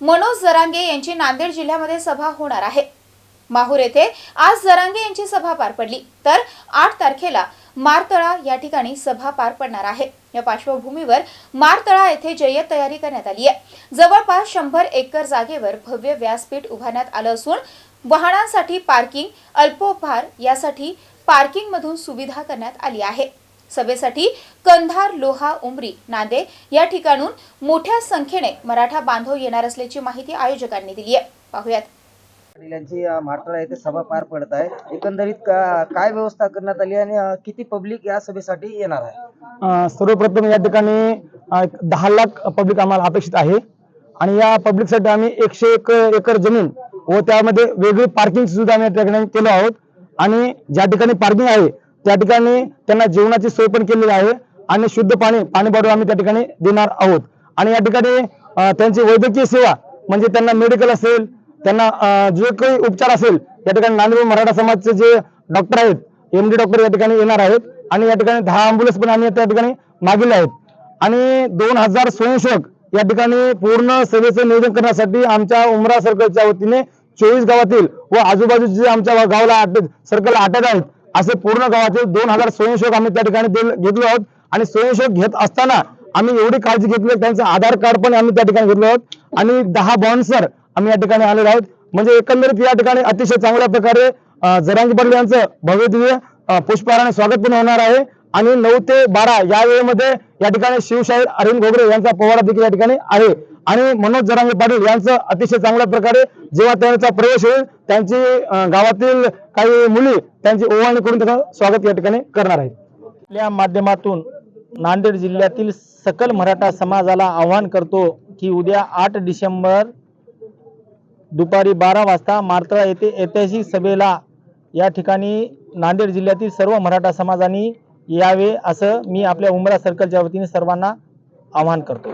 मनोज जरांगे यांची नांदेड जिल्ह्यामध्ये सभा होणार आहे. माहूर येथे आज जरांगे यांची सभा पार पडली. तर आठ तारखेला मारतळा या ठिकाणी सभा पार पडणार आहे. या पार्श्वभूमीवर मारतळा येथे जय्यत तयारी करण्यात आली आहे. जवळपास शंभर एकर जागेवर भव्य व्यासपीठ उभारण्यात आलं असून वाहनांसाठी पार्किंग अल्पोपहार यासाठी पार्किंगमधून सुविधा करण्यात आली आहे. सभेसाठी कंधार लोहा उमरी नांदे या ठिकाणून मोठ्या संख्येने मराठा बांधव येणार असल्याची माहिती आयोजकांनी दिली आहे. पाहुयात. पाटील यांची अ, मारतळा येथे सभा पार पडत आहे. एकंदरीत का- काय व्यवस्था करण्यात आली आणि किती पब्लिक या सभेसाठी येणार आहे? सर्वप्रथम या ठिकाणी दहा लाख पब्लिक आम्हाला अपेक्षित आहे. आणि या पब्लिकसाठी आम्ही एकशे एक एकर जमीन व त्यामध्ये वेगळी पार्किंग सुविधा आम्ही या ठिकाणी केलो आहोत. आणि ज्या ठिकाणी पार्किंग आहे त्या ठिकाणी त्यांना जेवणाची सोय पण केलेली आहे आणि शुद्ध पाणी पाणी बाटू आम्ही त्या ठिकाणी देणार आहोत. आणि या ठिकाणी त्यांची वैद्यकीय सेवा म्हणजे त्यांना मेडिकल असेल त्यांना जे काही उपचार असेल या ठिकाणी नांदेड मराठा समाजचे जे डॉक्टर आहेत एम डी डॉक्टर या ठिकाणी येणार आहेत. आणि या ठिकाणी दहा अँब्युलन्स पण आम्ही त्या ठिकाणी मागवले आहेत. आणि दोन हजार स्वयंसेवक या ठिकाणी पूर्ण सेवेचं नियोजन करण्यासाठी आमच्या उमरा सर्कलच्या वतीने चोवीस गावातील व आजूबाजूचे जे आमच्या गावाला सर्कल अटॅच आहेत असे पूर्ण गावातील दोन हजार स्वयंसेवक आम्ही त्या ठिकाणी घेतलो आहोत. आणि स्वयंसेवक घेत असताना आम्ही एवढी काळजी घेतली त्यांचं आधार कार्ड पण आम्ही त्या ठिकाणी घेतलो आहोत. आणि दहा बॉन्सर आम्ही या ठिकाणी आलेलो आहोत. म्हणजे एकंदरीत या ठिकाणी अतिशय चांगल्या प्रकारे जरांगी पाटील यांचं भव्य दिव्य पुष्पहाराने स्वागत पण होणार आहे. आणि नऊ ते बारा या वेळेमध्ये या ठिकाणी शिवशाहीर अरविंद घोगरे यांचा पोवाडा देखील या ठिकाणी आहे. आणि मनोज जरांगे पाटील यांचं अतिशय चांगल्या प्रकारे जेव्हा त्यांचा प्रवेश होईल त्यांची गावातील काही मुली त्यांची ओवाळणी करून त्याचं स्वागत या ठिकाणी करणार आहे आपल्या माध्यमातून नांदेड जिल्ह्यातील सकल मराठा समाजाला आवाहन करतो की उद्या आठ डिसेंबर दुपारी बारा वाजता मारतळा येथे ऐतिहासिक सभेला या ठिकाणी नांदेड जिल्ह्यातील सर्व मराठा समाजाने यावे असं मी आपल्या उमरा सर्कलच्या वतीने सर्वांना आवाहन करतो.